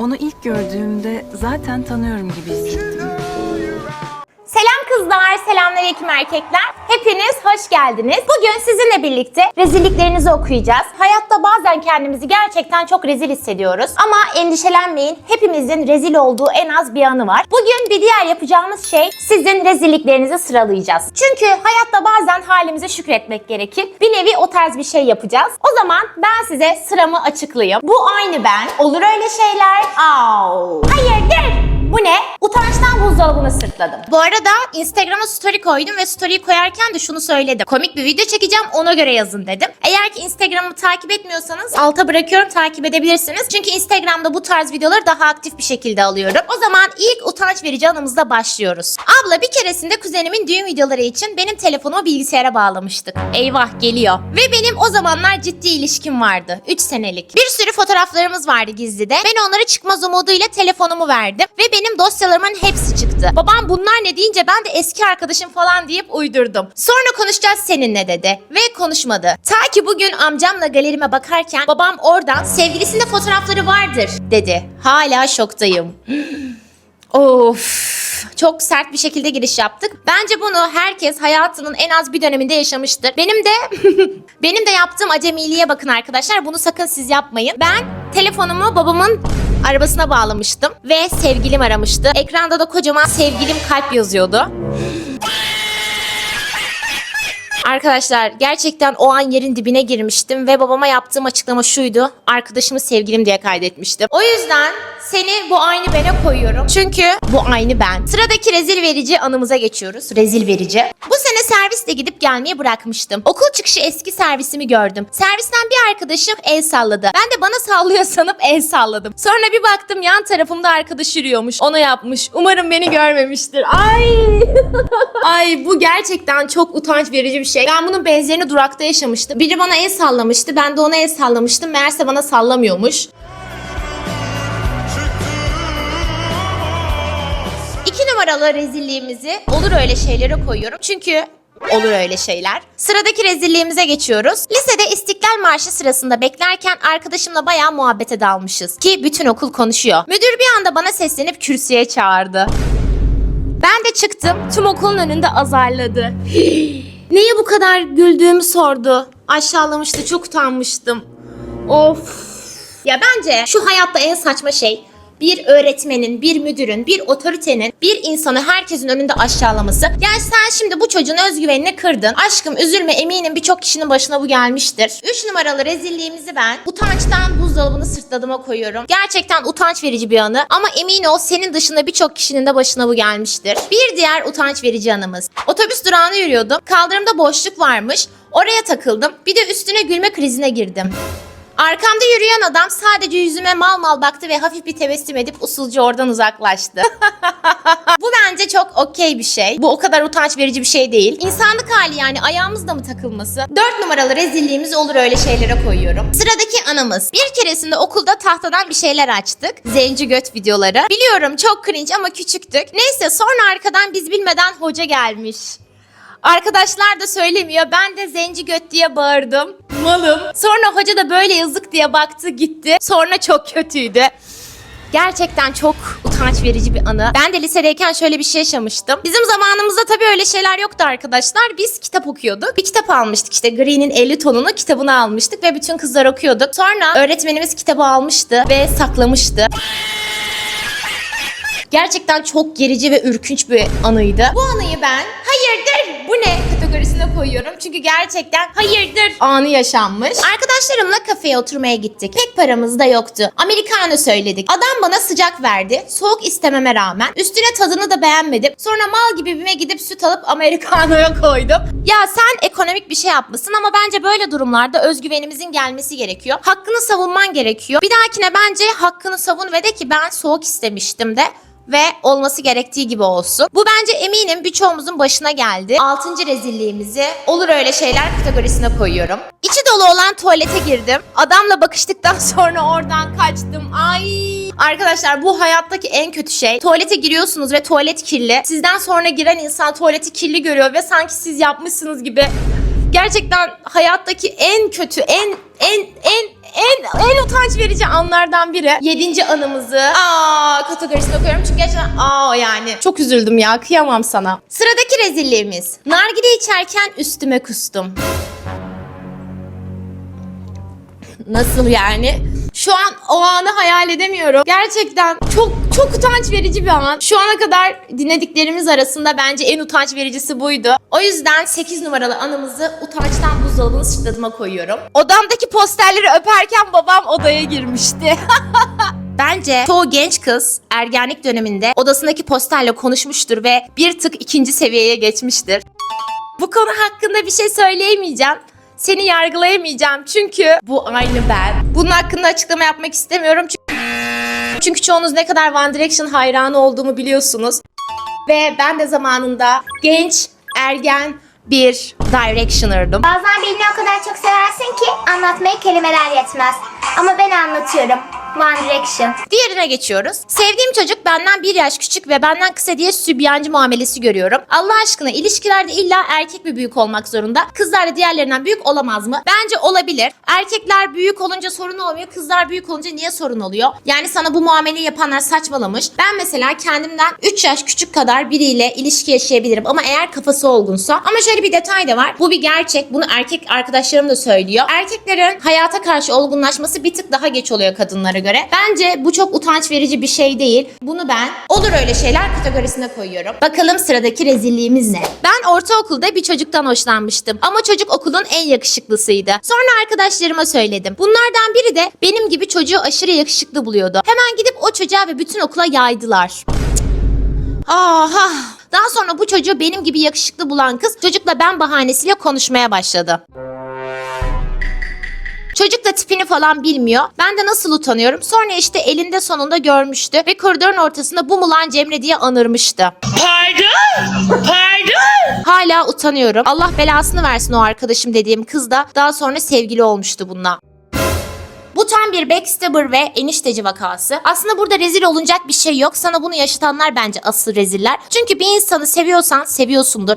Onu ilk gördüğümde zaten tanıyorum gibi hissettim. Kızlar, selamünaleyküm erkekler. Hepiniz hoş geldiniz. Bugün sizinle birlikte rezilliklerinizi okuyacağız. Hayatta bazen kendimizi gerçekten çok rezil hissediyoruz. Ama endişelenmeyin, hepimizin rezil olduğu en az bir anı var. Bugün bir diğer yapacağımız şey sizin rezilliklerinizi sıralayacağız. Çünkü hayatta bazen halimize şükretmek gerekir. Bir nevi o tarz bir şey yapacağız. O zaman ben size sıramı açıklayayım. Bu aynı ben. Olur öyle şeyler. Au. Hayırdır? Bu ne? Utançtan buzdolabını sırtladım. Bu arada Instagram'a story koydum ve story'i koyarken de şunu söyledim. Komik bir video çekeceğim ona göre yazın dedim. Eğer ki Instagram'ı takip etmiyorsanız alta bırakıyorum takip edebilirsiniz. Çünkü Instagram'da bu tarz videoları daha aktif bir şekilde alıyorum. O zaman ilk utanç verici anımızla başlıyoruz. Abla bir keresinde kuzenimin düğün videoları için benim telefonumu bilgisayara bağlamıştık. Eyvah geliyor. Ve benim o zamanlar ciddi ilişkim vardı. 3 senelik. Bir sürü fotoğraflarımız vardı gizlide. Ben onları çıkmaz umuduyla telefonumu verdim. Ve benim dosyalarımın hepsi çıktı. Babam bunlar ne deyince ben de eski arkadaşım falan deyip uydurdum. Sonra konuşacağız seninle dedi. Ve konuşmadı. Ta ki bugün amcamla galerime bakarken babam oradan sevgilisinde fotoğrafları vardır dedi. Hala şoktayım. Of. Çok sert bir şekilde giriş yaptık. Bence bunu herkes hayatının en az bir döneminde yaşamıştır. Benim de benim de yaptığım acemiliğe bakın arkadaşlar. Bunu sakın siz yapmayın. Ben telefonumu babamın arabasına bağlamıştım ve sevgilim aramıştı. Ekranda da kocaman sevgilim kalp yazıyordu. Arkadaşlar gerçekten o an yerin dibine girmiştim ve babama yaptığım açıklama şuydu. Arkadaşımı sevgilim diye kaydetmiştim. O yüzden seni bu aynı bene koyuyorum. Çünkü bu aynı ben. Sıradaki rezil verici anımıza geçiyoruz. Rezil verici. Bu sene servisle gidip gelmeyi bırakmıştım. Okul çıkışı eski servisimi gördüm. Servisten bir arkadaşım el salladı. Ben de bana sallıyor sanıp el salladım. Sonra bir baktım yan tarafımda arkadaş yürüyormuş. Onu yapmış. Umarım beni görmemiştir. Ay. Ay bu gerçekten çok utanç verici bir şey. Ben bunun benzerini durakta yaşamıştım. Biri bana el sallamıştı. Ben de ona el sallamıştım. Meğerse bana sallamıyormuş. İki numaralı rezilliğimizi olur öyle şeylere koyuyorum. Çünkü olur öyle şeyler. Sıradaki rezilliğimize geçiyoruz. Lisede İstiklal Marşı sırasında beklerken arkadaşımla bayağı muhabbete dalmışız. Ki bütün okul konuşuyor. Müdür bir anda bana seslenip kürsüye çağırdı. Ben de çıktım. Tüm okulun önünde azarladı. Neye bu kadar güldüğümü sordu. Aşağılamıştı. Çok utanmıştım. Of. Ya bence şu hayatta en saçma şey bir öğretmenin, bir müdürün, bir otoritenin bir insanı herkesin önünde aşağılaması. Yani sen şimdi bu çocuğun özgüvenini kırdın. Aşkım üzülme eminim birçok kişinin başına bu gelmiştir. 3 numaralı rezilliğimizi ben utançtan buzdolabını sırtladıma koyuyorum. Gerçekten utanç verici bir anı ama emin ol senin dışında birçok kişinin de başına bu gelmiştir. Bir diğer utanç verici anımız. Otobüs durağına yürüyordum. Kaldırımda boşluk varmış. Oraya takıldım. Bir de üstüne gülme krizine girdim. Arkamda yürüyen adam sadece yüzüme mal mal baktı ve hafif bir tebessüm edip usulca oradan uzaklaştı. Bu bence çok okey bir şey. Bu o kadar utanç verici bir şey değil. İnsanlık hali yani ayağımızda mı takılması? 4 numaralı rezilliğimiz olur öyle şeylere koyuyorum. Sıradaki anımız. Bir keresinde okulda tahtadan bir şeyler açtık. Zenci göt videoları. Biliyorum çok cringe ama küçüktük. Neyse sonra arkadan biz bilmeden hoca gelmiş. Arkadaşlar da söylemiyor. Ben de zenci göt diye bağırdım. Malım. Sonra hoca da böyle yazık diye baktı gitti. Sonra çok kötüydü. Gerçekten çok utanç verici bir anı. Ben de lisedeyken şöyle bir şey yaşamıştım. Bizim zamanımızda tabii öyle şeyler yoktu arkadaşlar. Biz kitap okuyorduk. Bir kitap almıştık işte Green'in 50 tonunu kitabını almıştık ve bütün kızlar okuyorduk. Sonra öğretmenimiz kitabı almıştı ve saklamıştı. Gerçekten çok gerici ve ürkünç bir anıydı. Bu anıyı ben hayırdır bu ne kategorisine koyuyorum. Çünkü gerçekten hayırdır anı yaşanmış. Arkadaşlarımla kafeye oturmaya gittik. Pek paramız da yoktu. Americano söyledik. Adam bana sıcak verdi. Soğuk istememe rağmen. Üstüne tadını da beğenmedim. Sonra mal gibi bime gidip süt alıp Americano'ya koydum. Ya sen ekonomik bir şey yapmışsın ama bence böyle durumlarda özgüvenimizin gelmesi gerekiyor. Hakkını savunman gerekiyor. Bir dahakine bence hakkını savun ve de ki ben soğuk istemiştim de ve olması gerektiği gibi olsun. Bu bence eminim birçoğumuzun başına geldi. Altıncı rezilliğimizi olur öyle şeyler kategorisine koyuyorum. İçi dolu olan tuvalete girdim. Adamla bakıştıktan sonra oradan kaçtım. Ay Arkadaşlar bu hayattaki en kötü şey. Tuvalete giriyorsunuz ve tuvalet kirli. Sizden sonra giren insan tuvaleti kirli görüyor ve sanki siz yapmışsınız gibi. Gerçekten hayattaki en kötü, en en en en en utanç verici anlardan biri. Yedinci anımızı aa kategorisine koyuyorum çünkü gerçekten aa yani. Çok üzüldüm ya kıyamam sana. Sıradaki rezilliğimiz. Nargile içerken üstüme kustum. Nasıl yani? Şu an o anı hayal edemiyorum. Gerçekten çok çok utanç verici bir an. Şu ana kadar dinlediklerimiz arasında bence en utanç vericisi buydu. O yüzden 8 numaralı anımızı utançtan buzdolabının sırtladıma koyuyorum. Odamdaki posterleri öperken babam odaya girmişti. Bence çoğu genç kız ergenlik döneminde odasındaki posterle konuşmuştur ve bir tık ikinci seviyeye geçmiştir. Bu konu hakkında bir şey söyleyemeyeceğim. Seni yargılayamayacağım çünkü bu aynı ben. Bunun hakkında açıklama yapmak istemiyorum çünkü, çünkü çoğunuz ne kadar One Direction hayranı olduğumu biliyorsunuz. Ve ben de zamanında genç, ergen bir Directioner'dım. Bazen birini o kadar çok seversin ki anlatmaya kelimeler yetmez. Ama ben anlatıyorum. One Direction. Diğerine geçiyoruz. Sevdiğim çocuk benden bir yaş küçük ve benden kısa diye sübyancı muamelesi görüyorum. Allah aşkına ilişkilerde illa erkek mi büyük olmak zorunda? Kızlar da diğerlerinden büyük olamaz mı? Bence olabilir. Erkekler büyük olunca sorun olmuyor. Kızlar büyük olunca niye sorun oluyor? Yani sana bu muameleyi yapanlar saçmalamış. Ben mesela kendimden 3 yaş küçük kadar biriyle ilişki yaşayabilirim. Ama eğer kafası olgunsa. Ama şöyle bir detay da var. Bu bir gerçek. Bunu erkek arkadaşlarım da söylüyor. Erkeklerin hayata karşı olgunlaşması bir tık daha geç oluyor kadınlara göre. Bence bu çok utanç verici bir şey değil. Bunu ben olur öyle şeyler kategorisine koyuyorum. Bakalım sıradaki rezilliğimiz ne? Ben ortaokulda bir çocuktan hoşlanmıştım. Ama çocuk okulun en yakışıklısıydı. Sonra arkadaşlarıma söyledim. Bunlardan biri de benim gibi çocuğu aşırı yakışıklı buluyordu. Hemen gidip o çocuğa ve bütün okula yaydılar. Aha. Daha sonra bu çocuğu benim gibi yakışıklı bulan kız çocukla ben bahanesiyle konuşmaya başladı. Çocuk da tipini falan bilmiyor. Ben de nasıl utanıyorum. Sonra işte elinde sonunda görmüştü ve koridorun ortasında bu mu lan Cemre diye anırmıştı. Pardon? Pardon? Hala utanıyorum. Allah belasını versin o arkadaşım dediğim kız da daha sonra sevgili olmuştu bununla. Bu tam bir backstabber ve enişteci vakası. Aslında burada rezil olunacak bir şey yok. Sana bunu yaşatanlar bence asıl reziller. Çünkü bir insanı seviyorsan seviyorsundur.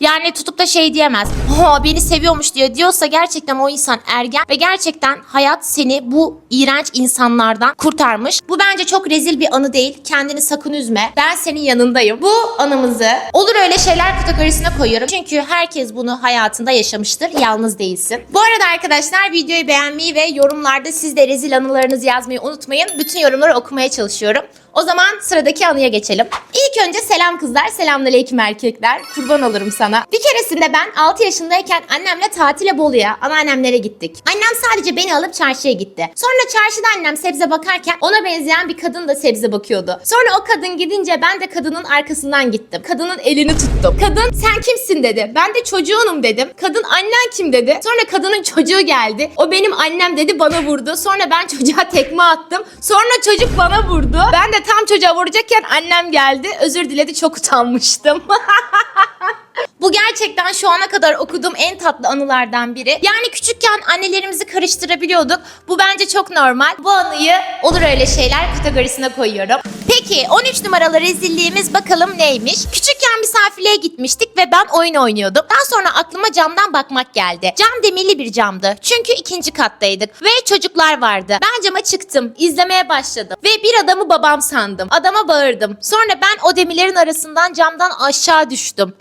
Yani tutup da şey diyemez. Ha beni seviyormuş diyor. Diyorsa gerçekten o insan ergen ve gerçekten hayat seni bu iğrenç insanlardan kurtarmış. Bu bence çok rezil bir anı değil. Kendini sakın üzme. Ben senin yanındayım. Bu anımızı olur öyle şeyler kategorisine koyuyorum. Çünkü herkes bunu hayatında yaşamıştır. Yalnız değilsin. Bu arada arkadaşlar videoyu beğenmeyi ve yorumlarda siz de rezil anılarınızı yazmayı unutmayın. Bütün yorumları okumaya çalışıyorum. O zaman sıradaki anıya geçelim. İlk önce selam kızlar, selamünaleyküm erkekler. Kurban olurum sana. Bir keresinde ben 6 yaşındayken annemle tatile Bolu'ya, anneannemlere gittik. Annem sadece beni alıp çarşıya gitti. Sonra çarşıda annem sebze bakarken ona benzeyen bir kadın da sebze bakıyordu. Sonra o kadın gidince ben de kadının arkasından gittim. Kadının elini tuttum. Kadın sen kimsin dedi. Ben de çocuğunum dedim. Kadın annen kim dedi. Sonra kadının çocuğu geldi. O benim annem dedi bana vurdu. Sonra ben çocuğa tekme attım. Sonra çocuk bana vurdu. Ben de tam çocuğa vuracakken annem geldi. Özür diledi çok utanmıştım. Bu gerçekten şu ana kadar okuduğum en tatlı anılardan biri. Yani küçükken annelerimizi karıştırabiliyorduk. Bu bence çok normal. Bu anıyı olur öyle şeyler kategorisine koyuyorum. Peki 13 numaralı rezilliğimiz bakalım neymiş? Küçükken misafirliğe gitmiştik ve ben oyun oynuyordum. Daha sonra aklıma camdan bakmak geldi. Cam demirli bir camdı. Çünkü ikinci kattaydık ve çocuklar vardı. Ben cama çıktım. izlemeye başladım ve bir adamı babam sandım. Adama bağırdım. Sonra ben o demirlerin arasından camdan aşağı düştüm.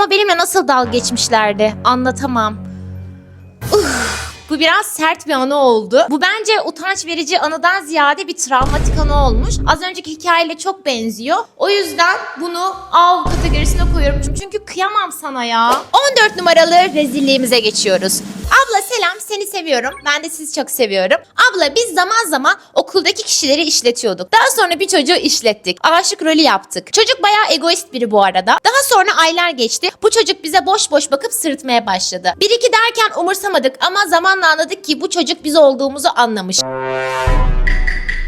Ama benimle nasıl dalga geçmişlerdi anlatamam. Uf, bu biraz sert bir anı oldu. Bu bence utanç verici anıdan ziyade bir travmatik anı olmuş. Az önceki hikayeyle çok benziyor. O yüzden bunu av kategorisine koyuyorum. Çünkü kıyamam sana ya. 14 numaralı rezilliğimize geçiyoruz. Abla selam seni seviyorum. Ben de sizi çok seviyorum. Abla biz zaman zaman okuldaki kişileri işletiyorduk. Daha sonra bir çocuğu işlettik. Aşık rolü yaptık. Çocuk bayağı egoist biri bu arada. Daha sonra aylar geçti. Bu çocuk bize boş boş bakıp sırıtmaya başladı. Bir iki derken umursamadık ama zamanla anladık ki bu çocuk biz olduğumuzu anlamış.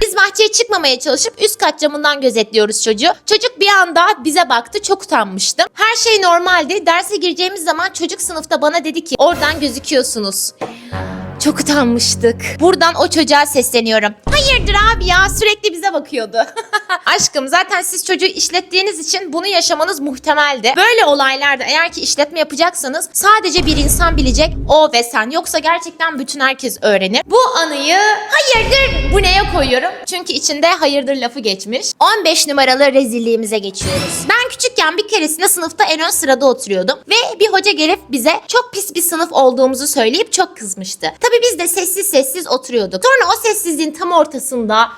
Biz bahçeye çıkmamaya çalışıp üst kat camından gözetliyoruz çocuğu. Çocuk bir anda bize baktı çok utanmıştım. Her şey normaldi. Derse gireceğimiz zaman çocuk sınıfta bana dedi ki oradan gözüküyorsunuz. Çok utanmıştık. Buradan o çocuğa sesleniyorum. Hayırdır abi ya sürekli bize bakıyordu. Aşkım zaten siz çocuğu işlettiğiniz için bunu yaşamanız muhtemeldi. Böyle olaylarda eğer ki işletme yapacaksanız sadece bir insan bilecek o ve sen. Yoksa gerçekten bütün herkes öğrenir. Bu anıyı hayırdır bu neye koyuyorum? Çünkü içinde hayırdır lafı geçmiş. 15 numaralı rezilliğimize geçiyoruz. Ben küçükken bir keresinde sınıfta en ön sırada oturuyordum. Ve bir hoca gelip bize çok pis bir sınıf olduğumuzu söyleyip çok kızmıştı. Tabii biz de sessiz sessiz oturuyorduk. Sonra o sessizliğin tam ortasında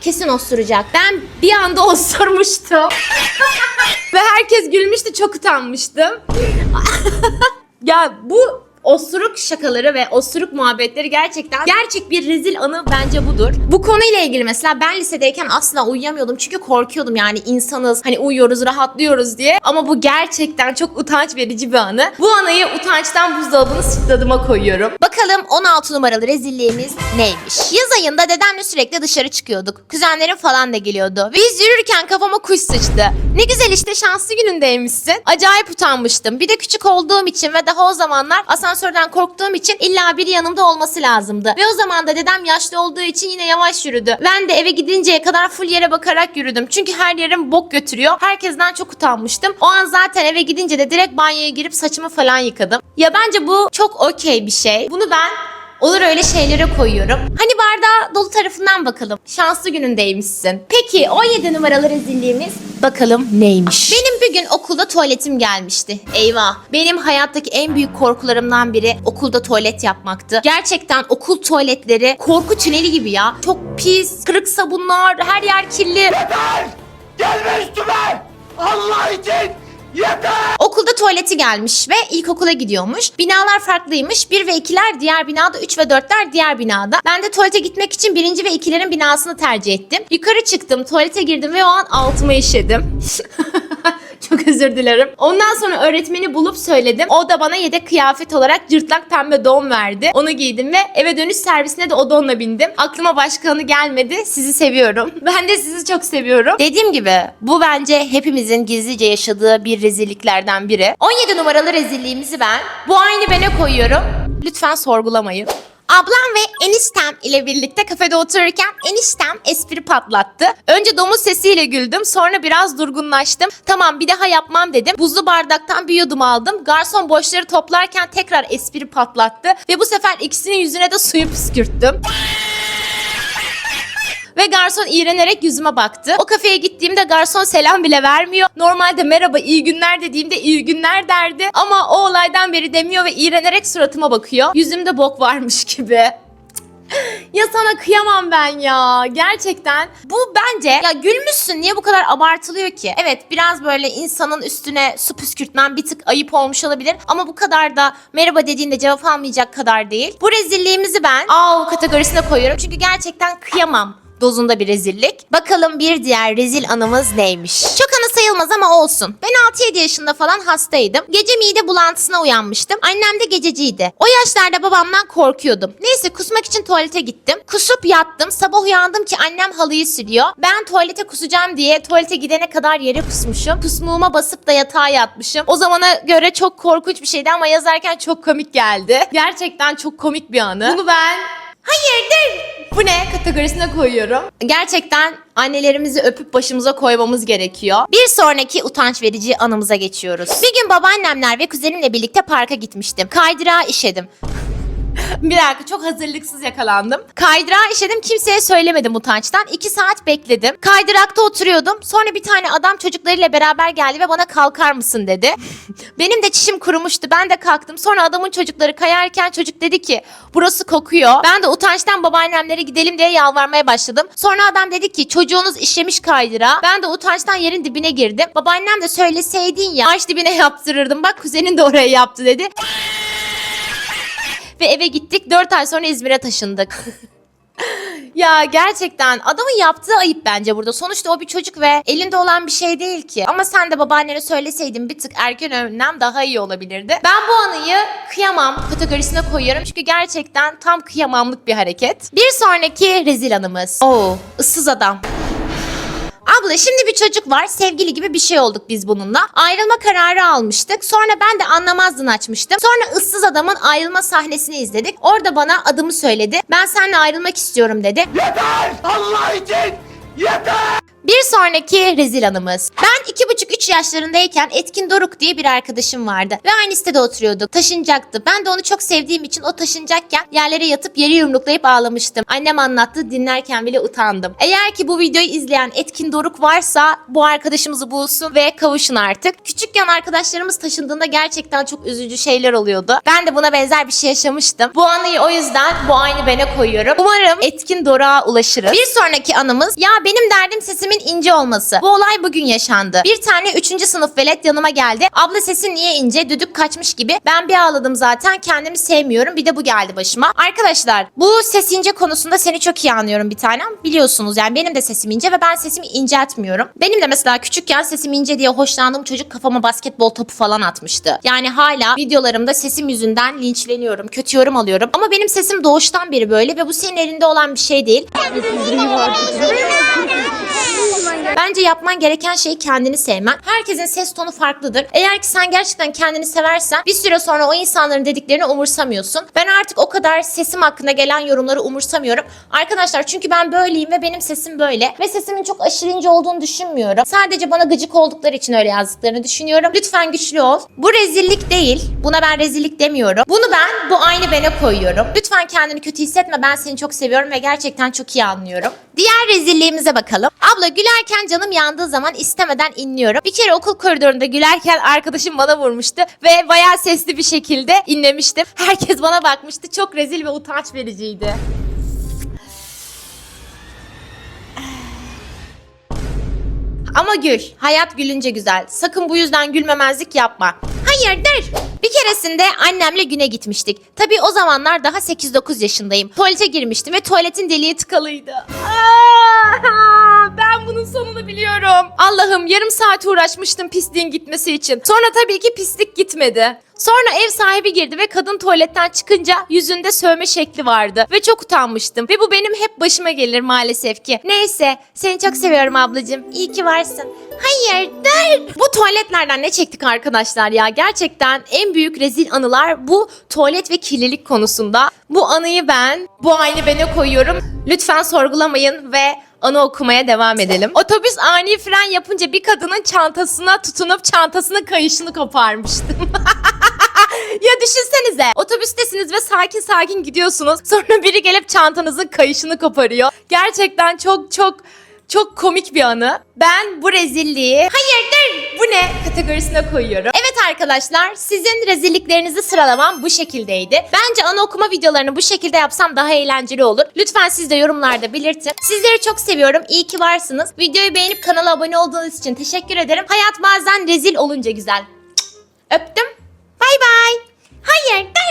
kesin osuracak. Ben bir anda osurmuştum. Ve herkes gülmüştü çok utanmıştım. ya bu osuruk şakaları ve osuruk muhabbetleri gerçekten gerçek bir rezil anı bence budur. Bu konuyla ilgili mesela ben lisedeyken asla uyuyamıyordum çünkü korkuyordum yani insanız hani uyuyoruz rahatlıyoruz diye ama bu gerçekten çok utanç verici bir anı. Bu anıyı utançtan buzdolabının sırtladıma koyuyorum. Bakalım 16 numaralı rezilliğimiz neymiş? Yaz ayında dedemle sürekli dışarı çıkıyorduk. Kuzenlerim falan da geliyordu. Biz yürürken kafama kuş sıçtı. Ne güzel işte şanslı günündeymişsin. Acayip utanmıştım. Bir de küçük olduğum için ve daha o zamanlar asansörden korktuğum için illa biri yanımda olması lazımdı. Ve o zaman da dedem yaşlı olduğu için yine yavaş yürüdü. Ben de eve gidinceye kadar full yere bakarak yürüdüm. Çünkü her yerim bok götürüyor. Herkesten çok utanmıştım. O an zaten eve gidince de direkt banyoya girip saçımı falan yıkadım. Ya bence bu çok okey bir şey. Bunu ben Olur öyle şeylere koyuyorum. Hani bardağı dolu tarafından bakalım. Şanslı günündeymişsin. Peki 17 numaralı rezilliğimiz bakalım neymiş? Benim bir gün okulda tuvaletim gelmişti. Eyvah. Benim hayattaki en büyük korkularımdan biri okulda tuvalet yapmaktı. Gerçekten okul tuvaletleri korku tüneli gibi ya. Çok pis, kırık sabunlar, her yer kirli. Gelme üstüme! Allah için yeter! Okulda tuvaleti gelmiş ve ilkokula gidiyormuş. Binalar farklıymış. 1 ve 2'ler diğer binada, 3 ve 4'ler diğer binada. Ben de tuvalete gitmek için birinci ve 2'lerin binasını tercih ettim. Yukarı çıktım, tuvalete girdim ve o an altıma işedim. Çok özür dilerim. Ondan sonra öğretmeni bulup söyledim. O da bana yedek kıyafet olarak cırtlak pembe don verdi. Onu giydim ve eve dönüş servisine de o donla bindim. Aklıma başkanı gelmedi. Sizi seviyorum. Ben de sizi çok seviyorum. Dediğim gibi bu bence hepimizin gizlice yaşadığı bir rezilliklerden biri. 17 numaralı rezilliğimizi ben bu aynı bene koyuyorum. Lütfen sorgulamayın. Ablam ve eniştem ile birlikte kafede otururken eniştem espri patlattı. Önce domuz sesiyle güldüm sonra biraz durgunlaştım. Tamam bir daha yapmam dedim. Buzlu bardaktan bir yudum aldım. Garson boşları toplarken tekrar espri patlattı. Ve bu sefer ikisinin yüzüne de suyu püskürttüm. Ve garson iğrenerek yüzüme baktı. O kafeye gittiğimde garson selam bile vermiyor. Normalde merhaba iyi günler dediğimde iyi günler derdi. Ama o olaydan beri demiyor ve iğrenerek suratıma bakıyor. Yüzümde bok varmış gibi. Ya sana kıyamam ben ya. Gerçekten. Bu bence ya gülmüşsün niye bu kadar abartılıyor ki? Evet biraz böyle insanın üstüne su püskürtmen bir tık ayıp olmuş olabilir. Ama bu kadar da merhaba dediğinde cevap almayacak kadar değil. Bu rezilliğimizi ben av kategorisine koyuyorum. Çünkü gerçekten kıyamam dozunda bir rezillik. Bakalım bir diğer rezil anımız neymiş? Çok anı sayılmaz ama olsun. Ben 6-7 yaşında falan hastaydım. Gece mide bulantısına uyanmıştım. Annem de gececiydi. O yaşlarda babamdan korkuyordum. Neyse kusmak için tuvalete gittim. Kusup yattım. Sabah uyandım ki annem halıyı siliyor. Ben tuvalete kusacağım diye tuvalete gidene kadar yere kusmuşum. Kusmuğuma basıp da yatağa yatmışım. O zamana göre çok korkunç bir şeydi ama yazarken çok komik geldi. Gerçekten çok komik bir anı. Bunu ben Hayırdır? Bu ne kategorisine koyuyorum. Gerçekten annelerimizi öpüp başımıza koymamız gerekiyor. Bir sonraki utanç verici anımıza geçiyoruz. Bir gün babaannemler ve kuzenimle birlikte parka gitmiştim. Kaydırağı işedim. Bir dakika çok hazırlıksız yakalandım. Kaydırağı işedim kimseye söylemedim utançtan. İki saat bekledim. Kaydırakta oturuyordum. Sonra bir tane adam çocuklarıyla beraber geldi ve bana kalkar mısın dedi. Benim de çişim kurumuştu. Ben de kalktım. Sonra adamın çocukları kayarken çocuk dedi ki burası kokuyor. Ben de utançtan babaannemlere gidelim diye yalvarmaya başladım. Sonra adam dedi ki çocuğunuz işemiş kaydırağı. Ben de utançtan yerin dibine girdim. Babaannem de söyleseydin ya ağaç dibine yaptırırdım. Bak kuzenin de oraya yaptı dedi. Ve eve gittik. 4 ay sonra İzmir'e taşındık. ya gerçekten adamın yaptığı ayıp bence burada. Sonuçta o bir çocuk ve elinde olan bir şey değil ki. Ama sen de babaannene söyleseydin bir tık erken önlem daha iyi olabilirdi. Ben bu anıyı kıyamam kategorisine koyuyorum. Çünkü gerçekten tam kıyamamlık bir hareket. Bir sonraki rezil anımız. Oo, ıssız adam. Abla şimdi bir çocuk var. Sevgili gibi bir şey olduk biz bununla. Ayrılma kararı almıştık. Sonra ben de anlamazdın açmıştım. Sonra ıssız adamın ayrılma sahnesini izledik. Orada bana adımı söyledi. Ben seninle ayrılmak istiyorum dedi. Yeter! Allah için yeter! Bir sonraki rezil anımız. Ben iki buçuk üç yaşlarındayken Etkin Doruk diye bir arkadaşım vardı. Ve aynı sitede oturuyorduk. Taşınacaktı. Ben de onu çok sevdiğim için o taşınacakken yerlere yatıp yeri yumruklayıp ağlamıştım. Annem anlattı dinlerken bile utandım. Eğer ki bu videoyu izleyen Etkin Doruk varsa bu arkadaşımızı bulsun ve kavuşun artık. Küçükken arkadaşlarımız taşındığında gerçekten çok üzücü şeyler oluyordu. Ben de buna benzer bir şey yaşamıştım. Bu anıyı o yüzden bu aynı bene koyuyorum. Umarım Etkin Doruk'a ulaşırız. Bir sonraki anımız ya benim derdim sesimin ince olması. Bu olay bugün yaşandı. Bir tane 3. sınıf velet yanıma geldi. Abla sesin niye ince? Düdük kaçmış gibi. Ben bir ağladım zaten. Kendimi sevmiyorum. Bir de bu geldi başıma. Arkadaşlar bu ses ince konusunda seni çok iyi anlıyorum bir tanem. Biliyorsunuz yani benim de sesim ince ve ben sesimi inceltmiyorum. Benim de mesela küçükken sesim ince diye hoşlandığım çocuk kafama basketbol topu falan atmıştı. Yani hala videolarımda sesim yüzünden linçleniyorum. Kötü yorum alıyorum. Ama benim sesim doğuştan beri böyle ve bu senin elinde olan bir şey değil. Bence yapman gereken şey kendini sevmen. Herkesin ses tonu farklıdır. Eğer ki sen gerçekten kendini seversen bir süre sonra o insanların dediklerini umursamıyorsun. Ben artık o kadar sesim hakkında gelen yorumları umursamıyorum. Arkadaşlar çünkü ben böyleyim ve benim sesim böyle. Ve sesimin çok aşırı ince olduğunu düşünmüyorum. Sadece bana gıcık oldukları için öyle yazdıklarını düşünüyorum. Lütfen güçlü ol. Bu rezillik değil. Buna ben rezillik demiyorum. Bunu ben bu aynı bene koyuyorum. Lütfen kendini kötü hissetme. Ben seni çok seviyorum ve gerçekten çok iyi anlıyorum. Diğer rezilliğimize bakalım. Abla gülerken canım yandığı zaman istemeden inliyorum. Bir kere okul koridorunda gülerken arkadaşım bana vurmuştu ve bayağı sesli bir şekilde inlemiştim. Herkes bana bakmıştı. Çok rezil ve utanç vericiydi. Ama gül. Hayat gülünce güzel. Sakın bu yüzden gülmemezlik yapma. Hayırdır? Bir keresinde annemle güne gitmiştik. Tabii o zamanlar daha 8-9 yaşındayım. Tuvalete girmiştim ve tuvaletin deliği tıkalıydı. Aa, bunun sonunu biliyorum. Allah'ım yarım saat uğraşmıştım pisliğin gitmesi için. Sonra tabii ki pislik gitmedi. Sonra ev sahibi girdi ve kadın tuvaletten çıkınca yüzünde sövme şekli vardı. Ve çok utanmıştım. Ve bu benim hep başıma gelir maalesef ki. Neyse seni çok seviyorum ablacığım. İyi ki varsın. Hayırdır? Bu tuvaletlerden ne çektik arkadaşlar ya? Gerçekten en büyük rezil anılar bu tuvalet ve kirlilik konusunda. Bu anıyı ben bu aynı bene koyuyorum. Lütfen sorgulamayın ve anı okumaya devam edelim. Otobüs ani fren yapınca bir kadının çantasına tutunup çantasının kayışını koparmıştım. ya düşünsenize otobüstesiniz ve sakin sakin gidiyorsunuz. Sonra biri gelip çantanızın kayışını koparıyor. Gerçekten çok çok çok komik bir anı. Ben bu rezilliği hayırdır bu ne kategorisine koyuyorum. Evet arkadaşlar sizin rezilliklerinizi sıralamam bu şekildeydi. Bence ana okuma videolarını bu şekilde yapsam daha eğlenceli olur. Lütfen siz de yorumlarda belirtin. Sizleri çok seviyorum. İyi ki varsınız. Videoyu beğenip kanala abone olduğunuz için teşekkür ederim. Hayat bazen rezil olunca güzel. Öptüm. Bay bay. Hayırdır?